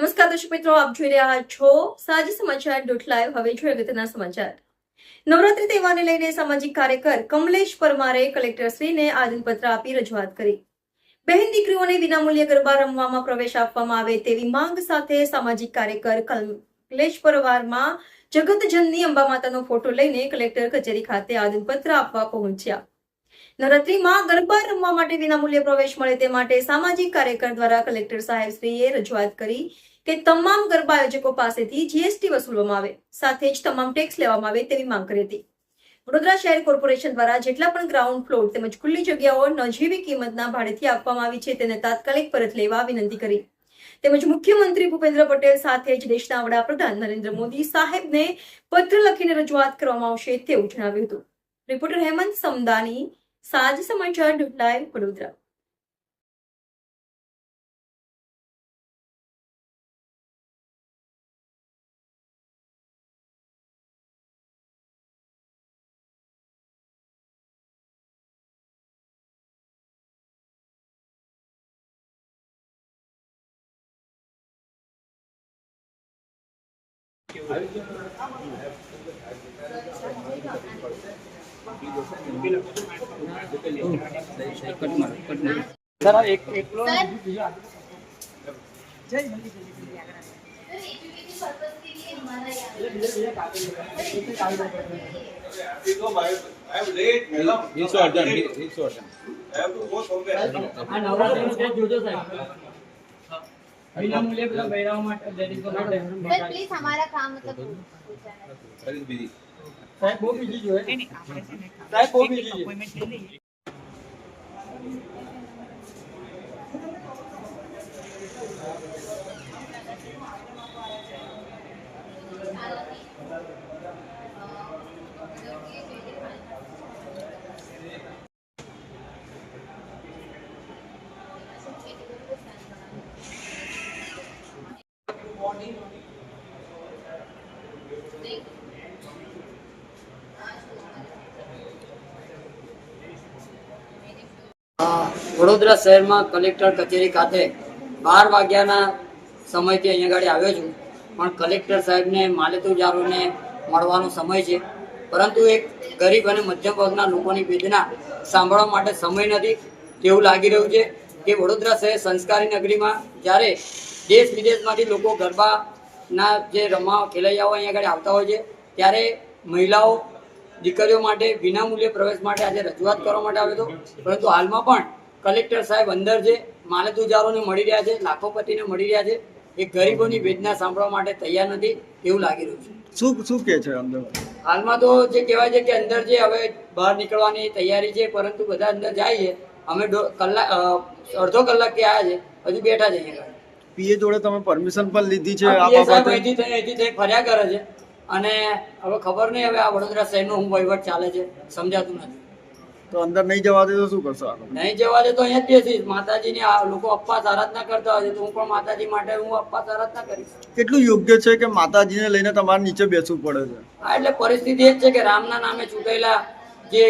નમસ્કાર દર્શક મિત્રો, આપ જોઈ રહ્યા છો સાજી સમાચાર ડોટ લાઈવ હવે જોઈએ અગત્યના સમાચાર. નવરાત્રી તહેવારને લઈને સામાજિક કાર્યકર કમલેશ પરમારે કલેક્ટરશ્રીને આદનપત્ર આપી રજૂઆત કરી. બહેન દીકરીઓને વિનામૂલ્યે ગરબા રમવામાં પ્રવેશ આપવામાં આવે તેવી માંગ સાથે સામાજિક કાર્યકર કમલેશ પરમારમાં જગતજનની અંબા માતાનો ફોટો લઈને કલેક્ટર કચેરી ખાતે આદનપત્ર આપવા પહોંચ્યા. નવરાત્રીમાં ગરબા રમવા માટે વિનામૂલ્યે પ્રવેશ મળે તે માટે સામાજિક કાર્યકર દ્વારા કલેક્ટર સાહેબશ્રીએ રજૂઆત કરી કે તમામ ગરબા આયોજકો પાસેથી જીએસટી વસૂલવામાં આવે, સાથે જ તમામ ટેક્સ લેવામાં આવે તેવી માંગ કરી હતી. વડોદરા શહેર કોર્પોરેશન દ્વારા જેટલા પણ ગ્રાઉન્ડ ફ્લોર તેમજ ખુલ્લી જગ્યાઓ નજીવી કિંમતના ભાડેથી આપવામાં આવી છે તેને તાત્કાલિક પરત લેવા વિનંતી કરી. તેમજ મુખ્યમંત્રી ભૂપેન્દ્ર પટેલ સાથે જ દેશના વડાપ્રધાન નરેન્દ્ર મોદી સાહેબને પત્ર લખીને રજૂઆત કરવામાં આવશે તેવું જણાવ્યું હતું. રિપોર્ટર હેમંત સમદાની સાજ સમાચાર ડુટલાય વડોદરા. जरा एक एक He's so urgent. He's so urgent. I have to go somewhere. And how are you going to do this? बिना मूल्य का बैराव मत that is not sir please हमारा काम मतलब सर इज़ बिज़ी साहब वो बिज़ी जो है। नहीं नहीं साहब वो बिज़ी अपॉइंटमेंट ले लीजिए Thank you. વડોદરા શહેરમાં કલેક્ટર કચેરી ખાતે બાર વાગ્યાના સમયથી અહીંયા ગાડી આવ્યો છું. પણ કલેક્ટર સાહેબને માલેતુજારોને મળવાનો સમય છે. પરંતુ એક ગરીબ અને મધ્યમ વર્ગના લોકોની વેદના સાંભળવા માટે સમય નથી. તેવું લાગી રહ્યું છે કે વડોદરા શહેર સંસ્કારી નગરીમાં જ્યારે દેશ વિદેશમાંથી લોકો ગરબાના જે રમવા ખેલૈયાઓ અહીંયા આગળ આવતા હોય છે ત્યારે મહિલાઓ દીકરીઓ માટે વિનામૂલ્યે પ્રવેશ માટે આજે રજૂઆત કરવા માટે આવ્યો હતો પરંતુ હાલમાં પણ કલેક્ટર સાહેબ અંદર છે માલતુજારોને મળી રહ્યા છે લાખોપતિને મળી રહ્યા છે એ ગરીબોની વેદના સાંભળવા માટે તૈયાર નથી એવું લાગી રહ્યું છે. શું શું કે છે અંદર? હાલમાં તો જે કહેવાય છે કે અંદર જે હવે બહાર નીકળવાની તૈયારી છે પરંતુ બધા અંદર જાય છે. અમે કલાક અડધો અડધો કલાકથી આવ્યા છે? હજુ બેઠા આગળ. પીએ જોડે તમે પરમિશન પણ લીધી છે આ બાબતે? અહીંથી થઈ અહીંથી થઈ ફર્યા કરે છે. અને હવે ખબર નહીં હવે આ વડોદરા શહેરનો હું વહીવટ ચાલે છે સમજાતું નથી. તો અંદર નહીં જવા દે તો શું કરશો નહીં જવા દે તો અહીંયા જ બેસીશ. માતાજીની લોકો અપવાસ આરાધના કરતા હોય છે તો હું પણ માતાજી માટે હું અપવાસ આરાધના કરીશ. કેટલું યોગ્ય છે કે માતાજીને લઈને તમારે નીચે બેસવું પડે છે? હા એટલે પરિસ્થિતિ એ જ છે કે રામના નામે ચૂંટાયેલા જે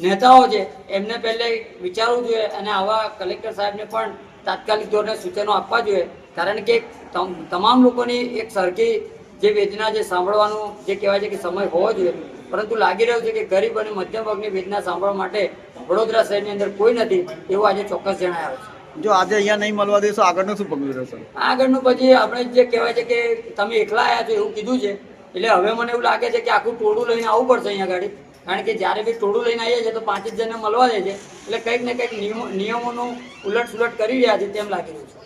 નેતાઓ છે એમને પહેલે વિચારવું જોઈએ અને આવા કલેક્ટર સાહેબને પણ તાત્કાલિક ધોરણે સૂચનો આપવા જોઈએ. કારણ કે તમ- તમામ લોકોની એક સરખી જે વેદના જે સાંભળવાનું જે કહેવાય છે કે સમય હોવો જોઈએ. પરંતુ લાગી રહ્યું છે કે ગરીબ અને મધ્યમ વર્ગની વેદના સાંભળવા માટે વડોદરા શહેરની અંદર કોઈ નથી એવું આજે ચોક્કસ જણાય છે. જો આજે અહીંયા નહીં મળવા દેશો આગળનું શું પગલું રહેશે? આગળનું પછી આપણે જે કહેવાય છે કે તમે એકલા આવ્યા છો એવું કીધું છે. એટલે હવે મને એવું લાગે છે કે આખું ટોળું લઈને આવવું પડશે અહીંયા ગાડી. કારણ કે જ્યારે બી ટોળું લઈને આવીએ છીએ તો પાંચ જ જણને મળવા દે છે. એટલે કંઈક ને કંઈક નિયમો નિયમોનું ઉલટ સુલટ કરી રહ્યા છે તેમ લાગી રહ્યું છે.